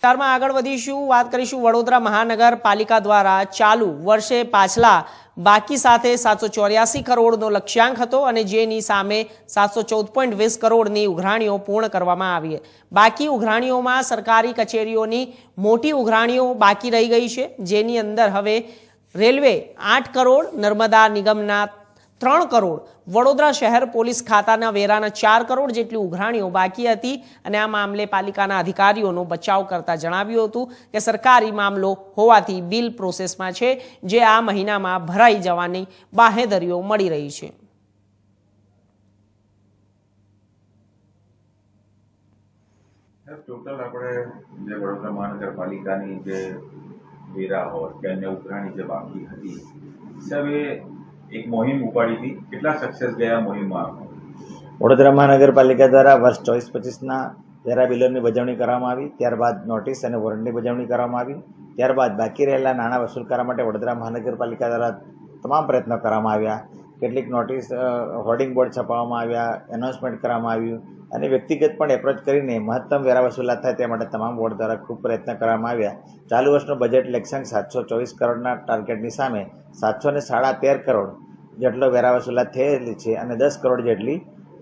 વિસ્તારમાં આગળ વધીશું. વાત કરીશું વડોદરા મહાનગરપાલિકા દ્વારા ચાલુ વર્ષે પાછલા બાકી સાથે સાતસો ચોર્યાસી કરોડનો લક્ષ્યાંક હતો અને જેની સામે સાતસો ચૌદ પોઈન્ટ વીસ કરોડની ઉઘરાણીઓ પૂર્ણ કરવામાં આવી બાકી ઉઘરાણીઓમાં સરકારી કચેરીઓની મોટી ઉઘરાણીઓ બાકી રહી ગઈ છે. જેની અંદર હવે રેલવે આઠ કરોડ, નર્મદા નિગમના ત્રણ કરોડ. વડોદરા શહેર પોલીસ ખાતાના વેરાના ચાર કરોડ જેટલી ઉઘરાણીઓ બાકી હતી અને આ મામલે પાલિકાના અધિકારીઓનો બચાવ કરતા જણાવ્યું હતું કે સરકારી મામલો હોવાથી બિલ પ્રોસેસમાં છે, જે આ મહિનામાં ભરાઈ જવાની બાહેધરીઓ મળી રહી છે. મહાનગરપાલિકાની જે વેરા હોય ઉઘરાણી જે બાકી હતી એક મોહિમ ઉપાડી હતી. કેટલા સક્સેસ ગયા મોહિમમાં? વડોદરા મહાનગરપાલિકા દ્વારા વર્ષ ચોવીસ પચીસના વેરા બિલરની બજવણી કરવામાં આવી. ત્યારબાદ નોટિસ અને વોરંટની બજવણી કરવામાં આવી. ત્યારબાદ બાકી રહેલા નાણાં વસૂલ કરવા માટે વડોદરા મહાનગરપાલિકા દ્વારા તમામ પ્રયત્નો કરવામાં આવ્યા. કેટલીક નોટિસ હોર્ડિંગ બોર્ડ છપાવવામાં આવ્યા એનાઉન્સમેન્ટ કરવામાં આવ્યું. અને વ્યક્તિગત પણ એપ્રોચ કરીને મહત્તમ વેરા વસૂલાત થાય તે માટે તમામ બોર્ડ દ્વારા ખૂબ પ્રયત્ન કરવામાં આવ્યા. ચાલુ વર્ષનું બજેટ લક્ષ્યાંક સાતસો ચોવીસ કરોડના ટાર્ગેટની સામે સાતસો ને સાડા તેર કરોડ જેટલો વેરા વસૂલાત થયેલી છે અને દસ કરોડ જેટલી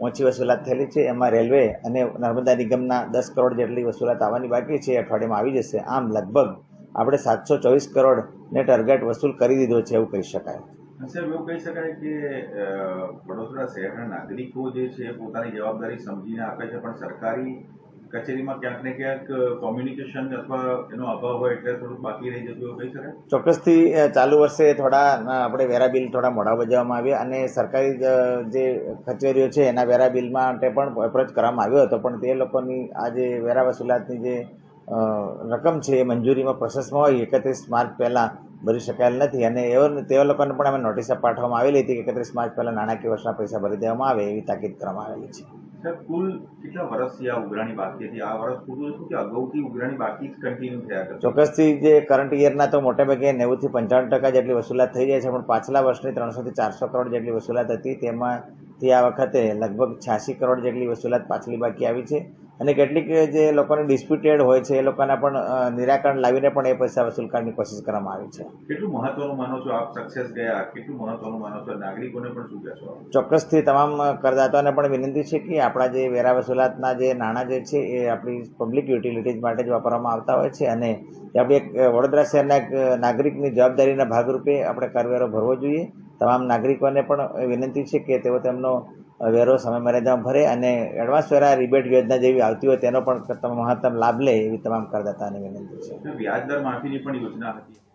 ઓછી વસૂલાત થયેલી છે. એમાં રેલવે અને નર્મદા નિગમના દસ કરોડ જેટલી વસૂલાત આવવાની બાકી છે. અઠવાડિયામાં આવી જશે. આમ લગભગ આપણે સાતસો ચોવીસ કરોડને ટાર્ગેટ વસૂલ કરી દીધો છે એવું કહી શકાય. સાહેબ એવું કહી શકાય કે વડોદરા શહેરના નાગરિકો જે છે, પોતાની જવાબદારી સમજીને આપે છે, પણ સરકારી કચેરીમાં ક્યાંક ને ક્યાંક કોમ્યુનિકેશન અથવા એનો અભાવ હોય એટલે થોડુંક બાકી રહી જતું એવું કહી શકાય? ચોક્કસથી ચાલુ વર્ષે થોડા આપણે વેરા બિલ થોડા મોડા બજાવવામાં આવ્યા અને સરકારી જે કચેરીઓ છે, એના વેરા બિલ માટે પણ એપ્રોચ કરવામાં આવ્યો હતો. પણ તે લોકોની આ જે વેરા વસૂલાતની જે રકમ છે, એ મંજૂરીમાં પ્રોસેસમાં હોય એકત્રીસ માર્ચ પહેલાં ભરી શકાયેલ નથી. અને એવો તેવા લોકોને પણ અમે નોટિસ પાઠવવામાં આવેલી હતી કે એકત્રીસ માર્ચ પહેલાં નાણાકીય વર્ષના પૈસા ભરી દેવામાં આવે એવી તાકીદ કરવામાં આવેલી છે. કુલ કેટલા વર્ષથી આ ઉઘરાણી બાકી હતી? આ વર્ષ પૂરું હતું કે અગાઉથી ઉઘરાણી બાકી કન્ટિન્યુ થયા ચોક્કસથી જે કરંટ યરના તો મોટે ભાગે નેવુંથી પંચાવન ટકા જેટલી વસૂલાત થઈ જાય છે પણ પાછલા વર્ષની ત્રણસોથી ચારસો કરોડ જેટલી વસૂલાત હતી. તેમાંથી આ વખતે લગભગ છ્યાસી કરોડ જેટલી વસૂલાત પાછલી બાકી આવી છે. અને કેટલીક જે લોકોને ડિસ્પ્યુટેડ હોય છે એ લોકોના પણ નિરાકરણ લાવીને પણ એ પૈસા વસૂલ કરવાની કોશિશ કરવામાં આવી છે. કેટલું મહત્વનું માનો છો આપ સક્સેસ ગયા? કેટલું મહત્વનું માનો છો? નાગરિકોને પણ શું કહેશો ચોક્કસથી તમામ કરદાતાઓને પણ વિનંતી છે કે આપણા જે વેરા વસૂલાતના જે નાણાં જે છે એ આપણી પબ્લિક યુટિલિટીઝ માટે જ વાપરવામાં આવતા હોય છે અને આપણે એક વડોદરા શહેરના એક નાગરિકની જવાબદારીના ભાગરૂપે આપણે કરવેરો ભરવો જોઈએ. તમામ નાગરિકોને પણ વિનંતી છે કે તેઓ તેમનો વેરો સમય મર્યાદામાં ભરે અને એડવાન્સ વેરા રિબેટ યોજના જેવી આવતી હોય તેનો પણ મહત્તમ લાભ લે એવી તમામ કરદાતાની વિનંતી છે. વ્યાજ માફીની પણ યોજના હતી.